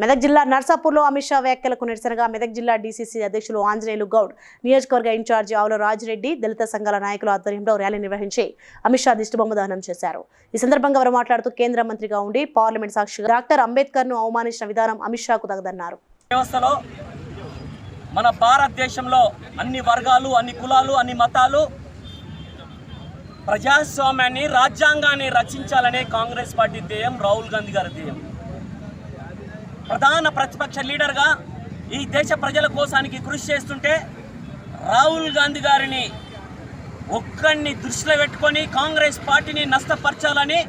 మెదక్ జిల్లా నర్సాపూర్లో అమిత్ షా వ్యాఖ్యలకు నిరసనగా మెదక్ జిల్లా డీసీసీ అధ్యక్షులు ఆంజనేయులు గౌడ్ నియోజకవర్గ ఇన్ఛార్జి ఆవుల రాజిరెడ్డి దళిత సంఘాల నాయకుల ఆధ్వర్యంలో ర్యాలీ నిర్వహించి అమిత్ షా దిష్టిబొమ్మ దహనం చేశారు. ఈ సందర్భంగా వారు మాట్లాడుతూ కేంద్ర మంత్రిగా ఉండి పార్లమెంట్ సాక్షిగా డాక్టర్ అంబేద్కర్ను అవమానించిన విధానం అమిత్ షాకు తగదన్నారు. వ్యవస్థలో మన భారతదేశంలో అన్ని వర్గాలు అన్ని కులాలు అన్ని మతాలు ప్రజాస్వామ్యాన్ని రాజ్యాంగాన్ని రచించాలనే కాంగ్రెస్ పార్టీ ధ్యేయం రాహుల్ గాంధీ గారి ధ్యేయం. ప్రధాన ప్రతిపక్ష లీడర్గా ఈ దేశ ప్రజల కోసానికి కృషి చేస్తుంటే రాహుల్ గాంధీ గారిని ఒక్కడిని దృష్టిలో పెట్టుకొని కాంగ్రెస్ పార్టీని నష్టపరచాలని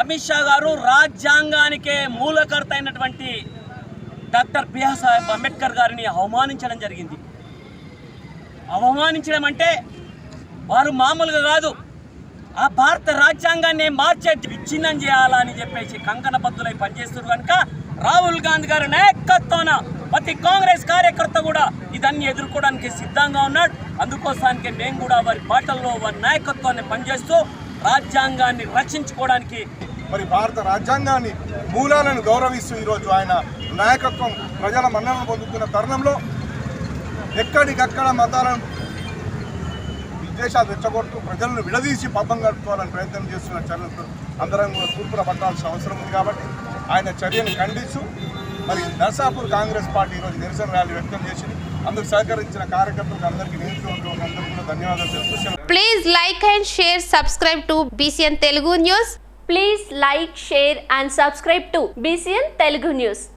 అమిత్ షా గారు రాజ్యాంగానికే మూలకర్త అయినటువంటి డాక్టర్ బిఆర్ సాహెబ్ అంబేద్కర్ గారిని అవమానించడం జరిగింది. అవమానించడం అంటే వారు మామూలుగా కాదు. ఆ భారత రాజ్యాంగాన్ని మార్చే విచ్ఛిన్నం చేయాలని చెప్పేసి కంకణ బద్దులై పనిచేస్తున్నారు కనుక రాహుల్ గాంధీ గారి నాయకత్వాన ప్రతి కాంగ్రెస్ కార్యకర్త కూడా ఇదన్నీ ఎదుర్కోవడానికి సిద్ధంగా ఉన్నాడు. అందుకోసానికి మేము కూడా వారి బాటల్లో వారి నాయకత్వాన్ని పనిచేస్తూ రాజ్యాంగాన్ని రక్షించుకోవడానికి మరి భారత రాజ్యాంగాన్ని మూలాలను గౌరవిస్తూ ఈరోజు ఆయన నాయకత్వం ప్రజల మన్నలను పొందుతున్న తరుణంలో ఎక్కడికక్కడ మతాలను విద్వేషాలు రెచ్చగొడుతూ ప్రజలను విడదీసి పబ్బం గడుపుకోవాలని ప్రయత్నం చేస్తున్న చర్యలు అందరం కూడా తూర్పున పట్టాల్సిన అవసరం ఉంది కాబట్టి ఆయన చర్యను ఖండిస్తూ మరి నర్సాపూర్ కాంగ్రెస్ పార్టీ ఈరోజు నిరసన ర్యాలీ వ్యక్తం చేసింది అందుకు సహకరించిన కార్యకర్తలకు అందరికీ నియోజకవర్గం కూడా ధన్యవాదాలు please like and share subscribe subscribe BCN Telugu news please like share and subscribe to BCN Telugu news